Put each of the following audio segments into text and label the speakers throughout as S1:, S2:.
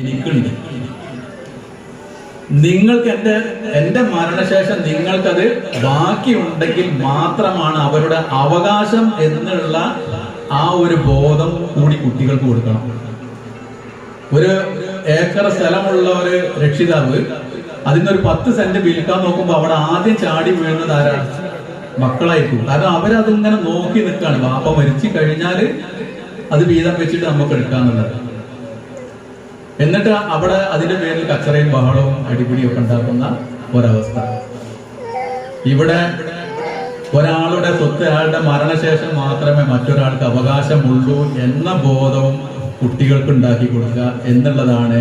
S1: എനിക്കുണ്ട്. നിങ്ങൾക്ക് എന്റെ എന്റെ മരണശേഷം നിങ്ങൾക്കത് ബാക്കിയുണ്ടെങ്കിൽ മാത്രമാണ് അവരുടെ അവകാശം എന്നുള്ള ആ ഒരു ബോധം കൂടി കുട്ടികൾക്ക് കൊടുക്കണം. ഒരു ഏക്കർ സ്ഥലമുള്ള ഒരു രക്ഷിതാവ് അതിനൊരു പത്ത് സെന്റ് വിൽക്കാൻ നോക്കുമ്പോൾ അവിടെ ആദ്യം ചാടി വീഴുന്നത് ആരാണ്? മക്കളായിരിക്കും. കാരണം അവരതിങ്ങനെ നോക്കി നിൽക്കുകയാണ് ബാപ്പ മരിച്ചു കഴിഞ്ഞാൽ അത് വീതം വെച്ചിട്ട് നമുക്ക് എടുക്കാന്നുള്ളത്. എന്നിട്ട് അവിടെ അതിന്റെ പേരിൽ കച്ചറയും ബഹളവും അടിപിടിയും ഒക്കെ ഉണ്ടാക്കുന്ന ഒരവസ്ഥ. ഇവിടെ ഒരാളുടെ സ്വത്ത് അയാളുടെ മരണശേഷം മാത്രമേ മറ്റൊരാൾക്ക് അവകാശമുള്ളൂ എന്ന ബോധവും കുട്ടികൾക്ക് ഉണ്ടാക്കി കൊടുക്കുക എന്നുള്ളതാണ്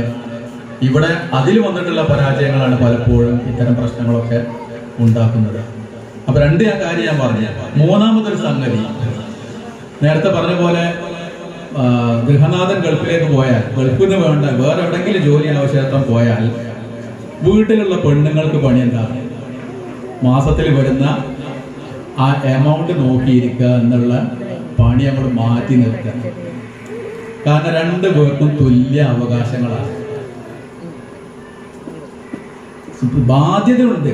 S1: ഇവിടെ അതിൽ വന്നിട്ടുള്ള പരാജയങ്ങളാണ് പലപ്പോഴും ഇത്തരം പ്രശ്നങ്ങളൊക്കെ ഉണ്ടാക്കുന്നത്. അപ്പൊ രണ്ട് കാര്യം ഞാൻ പറഞ്ഞു മൂന്നാമതൊരു സംഗതി. നേരത്തെ പറഞ്ഞ പോലെ ഗൃഹനാഥൻ ഗൾഫിലേക്ക് പോയാൽ ഗൾഫിന് വേണ്ട വേറെ എവിടെങ്കിലും ജോലി ആവശ്യാർത്ഥം പോയാൽ വീട്ടിലുള്ള പെണ്ണുങ്ങൾക്ക് പണി എന്താണ് മാസത്തിൽ വരുന്ന ആ എമൗണ്ട് നോക്കിയിരിക്കുക എന്നുള്ള പണി നമ്മൾ മാറ്റി നിർത്തുക. കാരണം രണ്ട് പേർക്കും തുല്യ അവകാശങ്ങളാണ്. ബാധ്യതയുണ്ട്.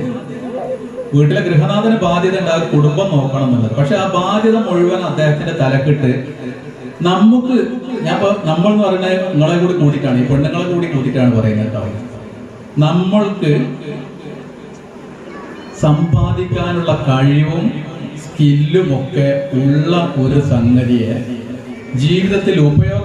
S1: വീട്ടിലെ ഗൃഹനാഥന് ബാധ്യത ഉണ്ട് ആ കുടുംബം നോക്കണം എന്നുള്ളത്. പക്ഷെ ആ ബാധ്യത മുഴുവൻ അദ്ദേഹത്തിന്റെ തലക്കിട്ട് നമുക്ക് ഞാൻ നമ്മൾ എന്ന് പറയുന്നത് നിങ്ങളെ കൂടി കൂട്ടിയിട്ടാണ് ഈ പെണ്ണുങ്ങളെ കൂടി കൂട്ടിയിട്ടാണ് പറയുന്നത് കേട്ടോ. നമ്മൾക്ക് സമ്പാദിക്കാനുള്ള കഴിവും സ്കില്ലും ഒക്കെ ഉള്ള ഒരു സംഗതിയെ ജീവിതത്തിൽ ഉപയോഗ